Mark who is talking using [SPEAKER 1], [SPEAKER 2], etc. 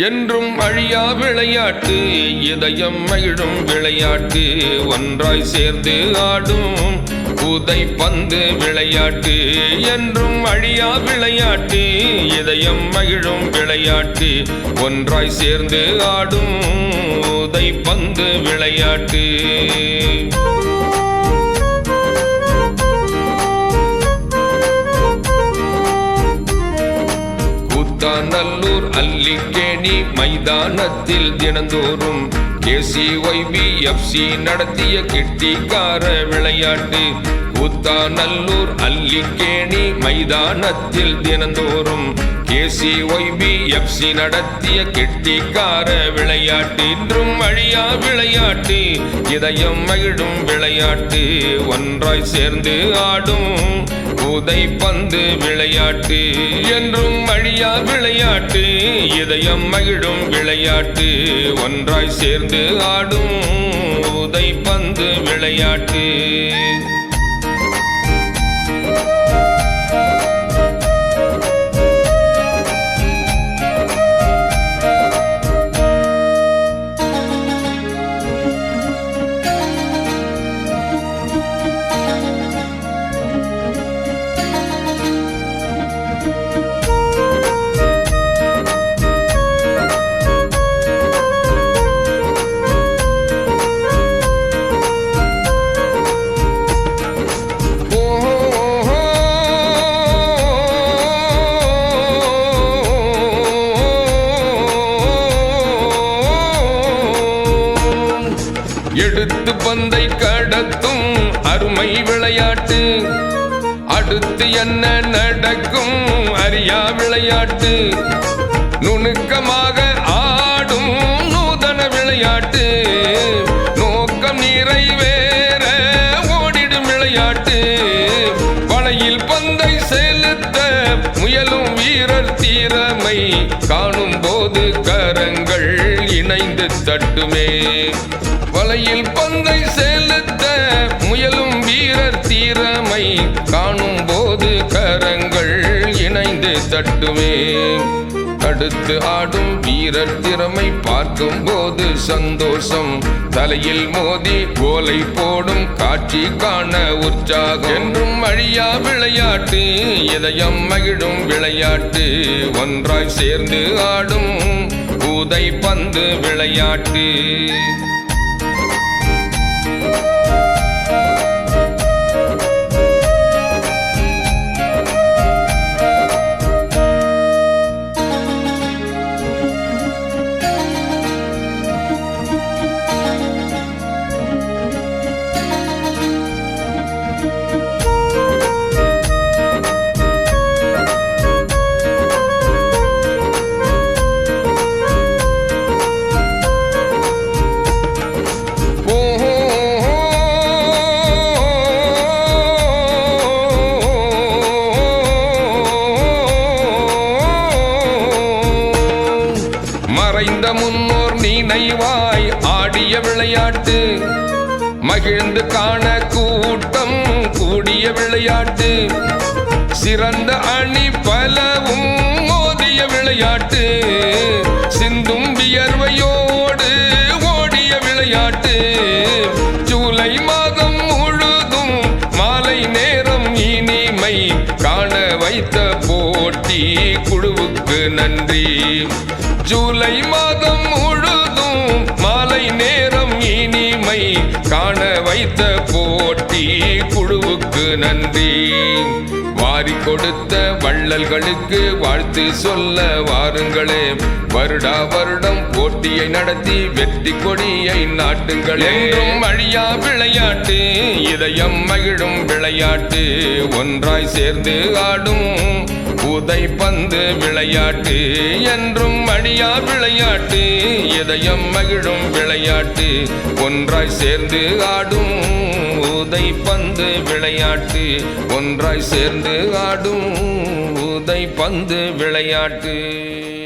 [SPEAKER 1] என்றும் அழியா விளையாட்டு இதயம் மகிழும் விளையாட்டு ஒன்றாய் சேர்ந்து ஆடும் உதை பந்து விளையாட்டு என்றும் அழியா விளையாட்டு இதயம் மகிழும் விளையாட்டு ஒன்றாய் சேர்ந்து ஆடும் உதை பந்து விளையாட்டு. கடலூர் அல்லிக்கேணி மைதானத்தில் தினந்தோறும் கேசிஒய்பி எஃப்சி நடத்திய கிட்டிக்கார விளையாட்டு. கூத்தாநல்லூர் அல்லிக்கேணி மைதானத்தில் தினந்தோறும் கேசிஒய்பி எஃப்சி நடத்திய கிட்டிக்கார விளையாட்டு. இன்றும் வழியா விளையாட்டு இதயம் மகிழும் விளையாட்டு. ஒன்றாய் சேர்ந்து ஆடும் உதை பந்து விளையாட்டு என்றும் அழியா விளையாட்டு இதயம் மகிழும் விளையாட்டு ஒன்றாய் சேர்ந்து ஆடும் உதை பந்து விளையாட்டு. எடுத்து பந்தை கடத்தும் அருமை விளையாட்டு. அடுத்து என்ன நடக்கும் அறியா விளையாட்டு. நுணுக்கமாக ஆடும் நூதன விளையாட்டு. நோக்கம் நிறைவேற ஓடிடும் விளையாட்டு. வலையில் பந்தை செலுத்த முயலும் வீரர் தீரமை காணும் போது கரங்கள் இணைந்து தட்டுமே. வலையில் பந்தை செலுத்த முயலும் வீரர் தீரமை காணும் போது கரங்கள் இணைந்து தட்டுமே. அடுத்து ஆடும் வீரர் திறமை பார்க்கும் போது சந்தோஷம். தலையில் மோதி கோலை போடும் காட்சி காண உற்சாகம். என்றும் அழியா விளையாட்டு இதயம் மகிழும் விளையாட்டு. ஒன்றாய் சேர்ந்து ஆடும் பூதை பந்து விளையாட்டு. மறைந்த முன்னோர் நினைவாய் ஆடிய விளையாட்டு. மகிழ்ந்து காண கூட்டம் கூடிய விளையாட்டு. சிறந்த அணி பலவும் மோதிய விளையாட்டு. சிந்தும் வியர்வையோடு ஓடிய விளையாட்டு. ஜூலை மாதம் முழுதும் மாலை நேரம் இனிமை காண வைத்த ஜூலை மாதம் முழுதும் மாலை நேரம் இனிமை காண வைத்த போட்டி குழுவுக்கு நன்றி. வாரி கொடுத்த வள்ளல்களுக்கு வாழ்த்து சொல்ல வாருங்களே. வருடா வருடம் போட்டியை நடத்தி வெற்றி கொடியை நாட்டுங்கள். என்றும் அழியா விளையாட்டு இதயம் மகிழும் விளையாட்டு. ஒன்றாய் சேர்ந்து ஆடும் உதை பந்து விளையாட்டு என்றும் அழியா விளையாட்டு இதயம் மகிழும் விளையாட்டு ஒன்றாய் சேர்ந்து ஆடும் உதை பந்து விளையாட்டு ஒன்றாய் சேர்ந்து ஆடும் உதை பந்து விளையாட்டு.